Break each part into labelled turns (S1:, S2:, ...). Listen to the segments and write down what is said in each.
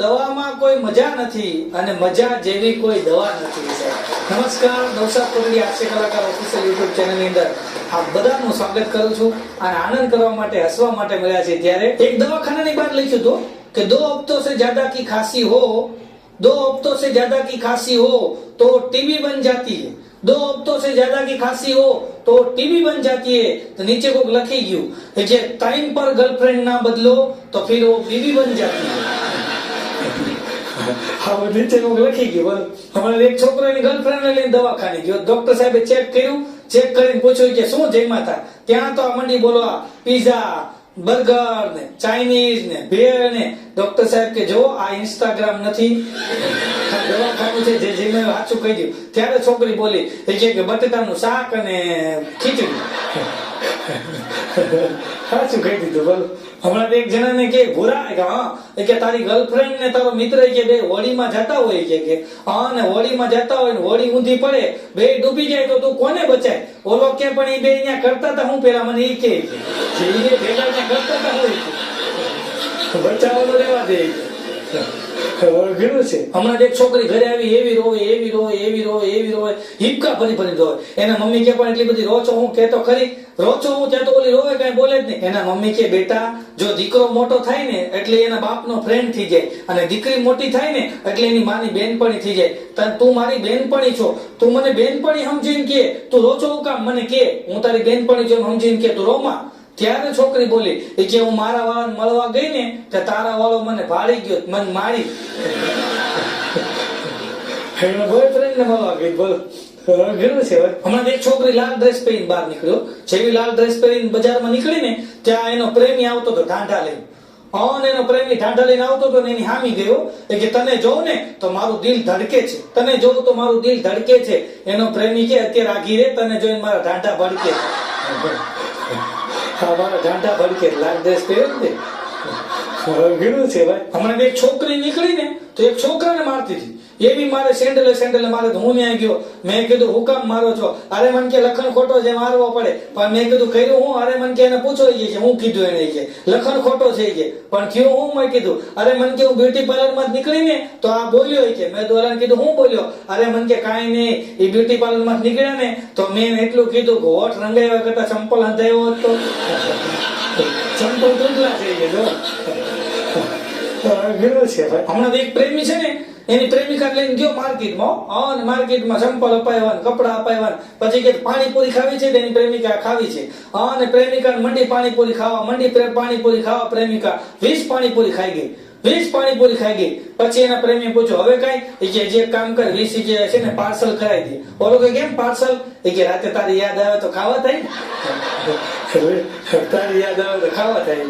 S1: દવામાં કોઈ મજા નથી અને મજા જેવી કોઈ દવા નથી નમસ્કાર, નવસાદ કોટડી હાસ્ય કલાકાર ઓફિસિયલ યુટ્યુબ ચેનલની અંદર આપ બધાનું સ્વાગત કરું છું અને આનંદ કરવા માટે, હસવા માટે મળ્યા છે. ત્યારે એક દવાખાનાની બહાર લખ્યું હતું કે દો હપ્તો સે જ્યાદા કી ખાંસી હો दो हफ्तों से ज्यादा की खांसी हो तो टीबी बन जाती है दो हफ्तों से ज्यादा की खांसी हो તો ટીવી બન જાતી હે. તો નીચે કોક લખી ગયું કે જે ટાઈમ પર ગર્લફ્રેન્ડ ના બદલો, તો ફિર વો બીવી બન જાતી હે. હા નીચે કોક લખી ગયું હમણાં એક છોકરો એની લઈને દવાખાને ગયો. ડોક્ટર સાહેબે ચેક કર્યું ચેક કરીને પૂછ્યું કે શું જમ્યા હતા ત્યાં તો આ મંડી બોલવા પીઝા બર્ગર ને ચાઇનીઝ ને ભેળ ને. ડોક્ટર સાહેબ કે જો આ ઇન્સ્ટાગ્રામ નથી. દવાખાનું છે, જે જીમે સાચું કહી દઉં. ત્યારે છોકરી બોલી, એ કે બટેટાનું શાક અને ખીચડી. સાચું કહી દીધું, બોલો. હમણાં એક જણાને કે ભૂરા કે, હા કે, તારી ગર્લફ્રેન્ડ ને તારો મિત્ર કે, બે હોળીમાં જતા હોય કે કે, હા ને હોળીમાં જતા હોય ને હોળી ઊંધી પડે, બે ડૂબી જાય તો તું કોને બચાય ઓલો કે, પણ એ બે અહીંયા કરતા હતા હું પેલા મને એ કે ભેગા કરતા હતા હું. બચાવવાનું રહેવા દે. મમ્મી કે જ બેટા, જો દીકરો મોટો થાય ને, એટલે એના બાપનો ફ્રેન્ડ થઈ જાય. અને દીકરી મોટી થાય ને, એટલે એની માની બેનપણી થઈ જાય. તું મારી બેનપણી છો. તું મને બેનપણી સમજીને કે. તું રોચો હું કામ મને કે. હું તારી બેનપણી છો સમજીને કે. તું રોમાં. ત્યારે છોકરી બોલી? કે હું મારા વાળાને મળવા ગઈ ને કે તારા વાળો મને ભાળી ગયો, મને મારી. બોયફ્રેન્ડ ને મળવા ગઈ, બોલો. એનો પ્રેમી આવતો હતો ઢાંઢા લઈને. અને એનો પ્રેમી ઢાંઢા લઈને આવતો ને એની હામી ગયો. કે તને જોઉં ને તો મારું દિલ ધડકે છે. તને જોઉં તો મારું દિલ ધડકે છે. એનો પ્રેમી કે, અત્યારે આગી રે, તને જોઈને મારા ઢાંઢા ભડકે હા મારા ઢાંઢા ભડકે લાલ ડ્રેસ પહેર્યો ને ઘણું છે ભાઈ. હમણાં એક છોકરી નીકળી ને તો એક છોકરાને મારતી હતી. એવી મારે સેન્ડલે સેન્ડલે મારે હું ન્યાય ગયો. મેં કીધું હું કામ મારો છો. અરે મન કે, લખન ખોટો છે, મારવો પડે. પણ મેં કીધું, કર્યું હું? અરે મન કે, એને પૂછો કે હું કીધું એને કે લખન ખોટો છે કે પણ થયું હું? મેં કીધું. અરે મન કે, હું બ્યુટી પાર્લરમાં નીકળી ને, તો આ બોલ્યો કે મેં દોરાને કીધું, હું બોલ્યો? અરે મન કે, કાંઈ નહીં એ બ્યુટી પાર્લરમાં નીકળ્યા ને, તો મેં એટલું કીધું, ઘોટ રંગાવ્યા કરતા ચંપલ હંધાયો હોત. ચંપલ તૂટલા થઈ ગયા છે હમણાં એક પ્રેમી છે ને એની પ્રેમિકા લઈને ગયો માર્કેટમાં અને માર્કેટમાં ચંપલ અપાવ્યા કપડા અપાવ્યા પછી કે પાણીપુરી ખાવી છે તેની પ્રેમિકા ખાવી છે. અને પ્રેમિકા મંડી પાણીપુરી ખાવા મંડી પાણીપુરી ખાવા પ્રેમિકા વીસ પાણીપુરી ખાઈ ગઈ વીસ પાણીપુરી ખાઈ ગઈ. પછી એના પ્રેમી પૂછ્યું હવે કઈ? કે જે કામ કર વીસ જે છે ને પાર્સલ કરાવી દે. ઓલો કે કેમ પાર્સલ? એ કે રાતે તારી યાદ આવે તો ખાવા થાય તારી યાદ આવે તો ખાવા થાય.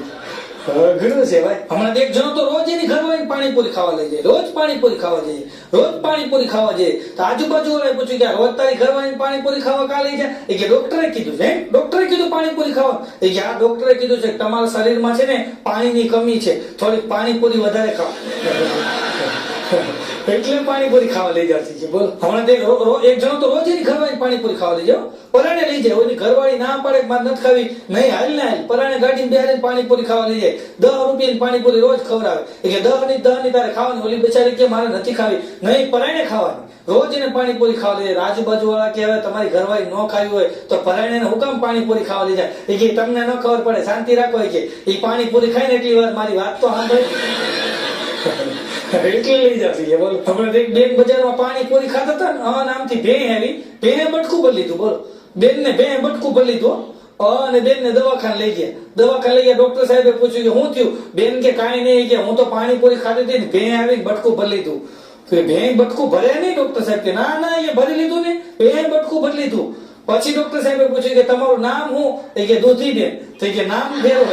S1: એક જણો તો રોજ એની ઘરવાળી પાણીપુરી ખાવા લઈ જાય, રોજ પાણીપુરી ખાવા જાય, રોજ પાણીપુરી ખાવા જાય. તો આજુબાજુ વાળાએ પૂછ્યું રોજ તારી ઘરવાળી પાણીપુરી ખાવા કા જાય? એ કે ડોક્ટરે કીધું છે? ડોક્ટરે કીધું પાણીપુરી ખાવા. કે આ ડોક્ટરે કીધું છે તમારા શરીરમાં છે ને પાણીની કમી છે, થોડીક પાણીપુરી વધારે ખાઓ. એટલે પાણીપુરી ખાવા લઈ જતી છે બોલ, હમણાં તે એક જણો તો રોજ એની ઘરવાળી પાણીપુરી ખાવા લઈ જાવ પરાણે લઈ જાય ઓની ઘરવાળી ના પાડે માર નથી ખાવી? નહીં, હાલ ના હાલ. પરાણે ગાડીને બેહાડીને પાણીપુરી ખાવા લઈ જાય. દહ રૂપિયાની પાણીપુરી રોજ ખવડાવે. એટલે દહની દહની તારે ખાવાની. ઓલી બેચારી કે મારે નથી ખાવી. નહીં, પરાણે ખાવાની. રોજ એને પાણીપુરી ખાવા લઈ જાય. આજુબાજુ વાળા કે તમારી ઘરવાળી ન ખાવી હોય તો પરાણે ને હુકામ પાણીપુરી ખાવા લઈ જાય. એ તમને ન ખબર પડે, શાંતિ રાખો કે. એ પાણીપુરી ખાઈને એટલી વાર મારી વાત તો સાંભળે. એટલે લઈ જતી બોલો. હમણાં એક બેન બજારમાં પાણીપુરી ખાતા હતા ને આ નામથી ભે હેરી. ભેને બટકું ભરી લીધું, બોલો. બેનને ભે બટકું ભરી લીધું અને બેન ને દવાખાને લઈ ગયા. દવાખાને લઈ ગયા, ડોક્ટર સાહેબે પૂછ્યું કે, શું થયું? બેન કે, કાંઈ નહીં. કે, હું તો પાણીપુરી ખાધી હતી ને ભે આવીને બટકું ભરી લીધું. એ ભે બટકું ભરે નહીં ડોક્ટર સાહેબ કે, ના ના, એ ભરી લીધું ને ભે બટકું ભરી લીધું. પછી ડોક્ટર સાહેબે પૂછ્યું કે, તમારું નામ શું? કે દૂધી બેન એ કે, નામ ભેરો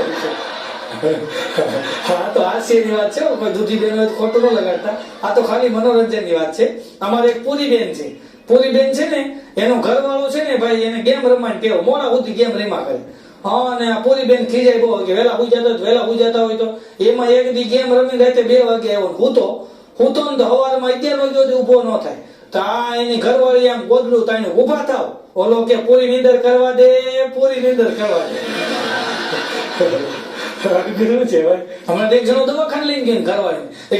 S1: હા, તો હાસ્યની વાત છે કોઈ દૂધી બેન ખોટું ન લગાડતા. આ તો ખાલી મનોરંજનની વાત છે. અમારે એક પૂરી બેન છે. પૂરી બેન છે ને, એનો ઘરવાળો છે ને ભાઈ, એને ગેમ રમવાની ટેવ. મોડા સુધી ગેમ રમ્યા કરે. હા, અને આ પૂરી બેન ખીજાય બહુ કે વેલા હુઈ જતા હોય તો વેલા હુઈ જતા હોય તો એમાં એક દી ગેમ રમી રાતે બે વાગે આવ્યો હું તો હું તો સવારમાં અગિયાર વાગ્યા સુધી ઊભો ન થાય. તો આ એની ઘરવાળી આમ ગોદલું તાઈને ઊભા થાવ. ઓલો કે પૂરી નીંદર કરવા દે, પૂરી નીંદર કરવા દે. છે એક જણો દવાખાને લઈને ગયો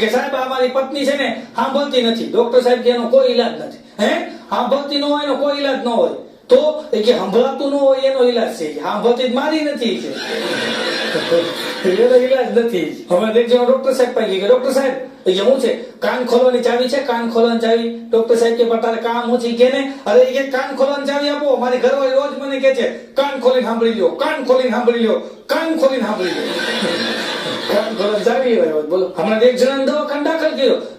S1: સાહેબ અમારી પત્ની છે ને, સાંભળતી નથી. ડોક્ટર સાહેબ કે એનો કોઈ ઈલાજ નથી. હે? સાંભળતી ન હોય એનો કોઈ ઈલાજ ન હોય. તો એ કે હોય એનો ઈલાજ છે. સાંભળતી મારી નથી કે. એનો ઈલાજ એ એ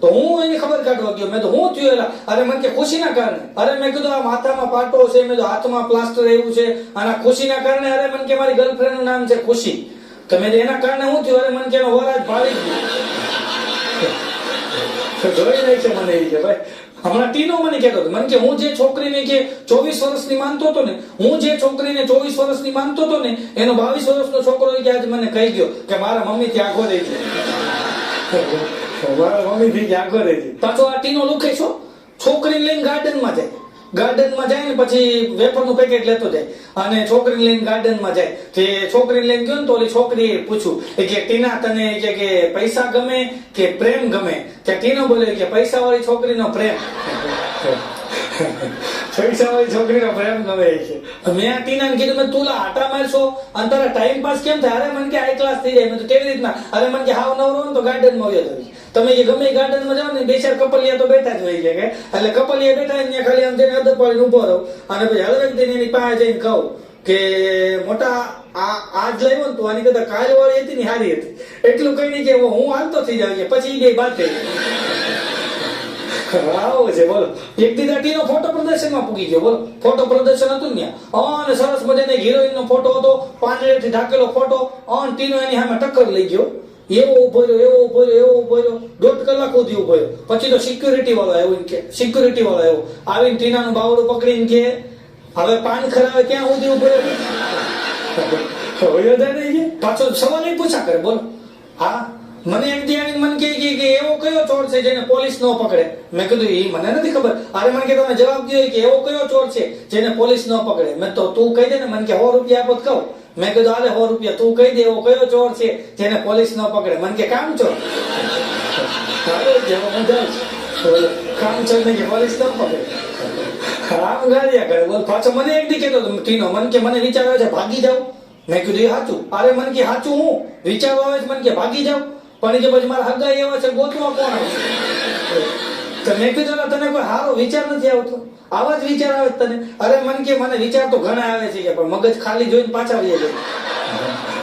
S1: તો હું એની ખબર કાઢવા ગયો. મેં તો હું થયું એલા. અરે, મને કે ખુશીના કારણે. અરે, મેં કીધું, આ માથામાં પાટો છે, મેં કીધું, હાથમાં પ્લાસ્ટર એવું છે. અને ખુશી ખુશીના કારણે. અરે, મને કે, મારી ગર્લફ્રેન્ડનું નામ છે ખુશી. તો મેં કીધું એના કારણે હું થયું? અરે મને એનો વરાજ ભાળી ગયો. જોઈ રહી છે મને એ કે ભાઈ, હમણાં ટીનો મને કહેતો હતો. મને કે હું જે છોકરીને કે ચોવીસ વર્ષની માનતો હતો ને, હું જે છોકરીને ચોવીસ વર્ષની માનતો હતો ને, એનો બાવીસ વર્ષનો છોકરો કે આજે મને કહી ગયો કે મારા મમ્મી થી આખો રહી છે મારા મમ્મી થી આખો રહી છે પાછો આ ટીનો લુખે છો? છોકરી લઈને ગાર્ડનમાં જાય. ગાર્ડનમાં જાય ને પછી વેફરનું પેકેટ લેતો જાય. અને છોકરીને લઈને ગાર્ડનમાં જાય. તે છોકરીને લઈને ગયો ને તો ઓલી છોકરીએ પૂછ્યું કે ટીના તને કે કે પૈસા ગમે કે પ્રેમ ગમે? ત્યાં ટીનો બોલ્યો કે પૈસા વાળી છોકરીનો પ્રેમ. પૈસા વાળી છોકરીનો પ્રેમ ગમે છે. મેં ટીના ટીનાને કીધું મેં તું આટા મારશો અને તારા ટાઈમ પાસ કેમ થાય? અરે મને કે હાઈ ક્લાસ થઈ જાય. મેં તો કેવી રીતના? અરે મને કે હાવ નવરો ને તો ગાર્ડનમાં વયો જવી તમે જે ગમે ગાર્ડનમાં જાઓ ને, બે ચાર કપલિયા તો બેઠા જ હોય છે કે? એટલે કપલિયા બેઠા ને ખાલી આમ જઈને અદર પાડીને ઊભો રહો. અને પછી હલવેક એની પાસે જઈને કહું કે મોટા આ આજ લાવ્યો ને તો આની કરતા કાલ વાળી હતી ને હારી હતી. એટલું કઈ નહીં કે હું હાલતો થઈ જાવ પછી એ બે થઈ આવો છે, બોલો. એક દી નો ફોટો પ્રદર્શનમાં પૂગી ગયો, બોલો. ફોટો પ્રદર્શન હતું ને. અને સરસ મજાનો હિરોઈન નો ફોટો હતો, પાંદડેથી ઢાકેલો ફોટો. અન ટીનો એની સામે ટક્કર લઈ ગયો. એવો ઊભો રહ્યો, એવો ઊભો રહ્યો, એવો ઊભો રહ્યો. દોઢ કલાક સુધી ઊભો રહ્યો. પછી તો સિક્યુરિટી વાળો આવ્યો કે સિક્યુરિટી વાળો આવ્યો. આવીને ટીનાનું બાવડું પકડીને કે, હવે પાન ખરાવે ક્યાં સુધી ઊભો રહ્યો? નહીં પાછો સવાલ એ પૂછા કરે, બોલો. હા, મને એમ આવીને મને કહે કે એવો કયો ચોર છે જેને પોલીસ ન પકડે? મેં કીધું એ મને નથી ખબર. અરે, મને કે તમે જવાબ દો કે એવો કયો ચોર છે જેને પોલીસ ન પકડે? મેં તો, તું કહી દે ને, મને કે સો રૂપિયા આપો કહું. મેં કીધું, આલે સો રૂપિયા, તું કહી દે, એવો કયો ચોર છે જેને પોલીસ ન પકડે? મને કે, કામ ચોર કામ ચોર ને કે પોલીસ ન પકડે. આમ ગાળ્યા કરે. બોલ પાછો મને એક દી કહેતો હતો ટીનો, મને કે, મને વિચાર આવે છે, ભાગી જાવ મેં કીધું, એ સાચું અરે, મને કે સાચું હું? વિચાર આવે છે, મને કે, ભાગી જાવ પણ કે, પછી મારા હગા એવા છે, ગોતવા કોણ આવે તો કીધું "લા, તને કોઈ સારો વિચાર નથી આવતો. આવા જ વિચાર આવે તને. અરે મન કે મને વિચાર તો ઘણા આવે છે કે પણ મગજ ખાલી જોઈને પાછા વહી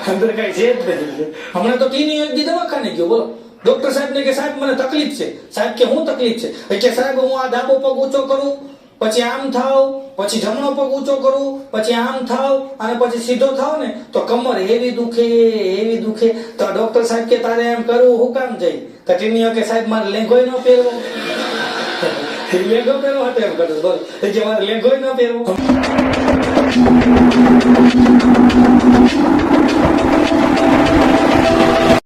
S1: અંદર કઈ છે જ નથી. હમણાં તો ટીની એક દવાખાને ગયો. બોલો. ડોક્ટર સાહેબ ને કે સાહેબ મને તકલીફ છે. સાહેબ કે હું તકલીફ છે? એ કે સાહેબ હું આ ડાબો પગ ઊંચો કરું પછી આમ થાવ પછી જમણો પગ ઊંચો કરું પછી આમ થાવ અને પછી સીધો થાવ ને તો કમર એવી દુખે એવી દુખે. તો ડોક્ટર સાહેબ કે તારે એમ કરવું હું કામ જઈ? તો ટીનીઓ કે સાહેબ મારે લેંઘોય ન પહેરવો. લેંઘો પહેરો હતો એમ કરતો. એ કે મારે લેંઘોય ન પહેરવો.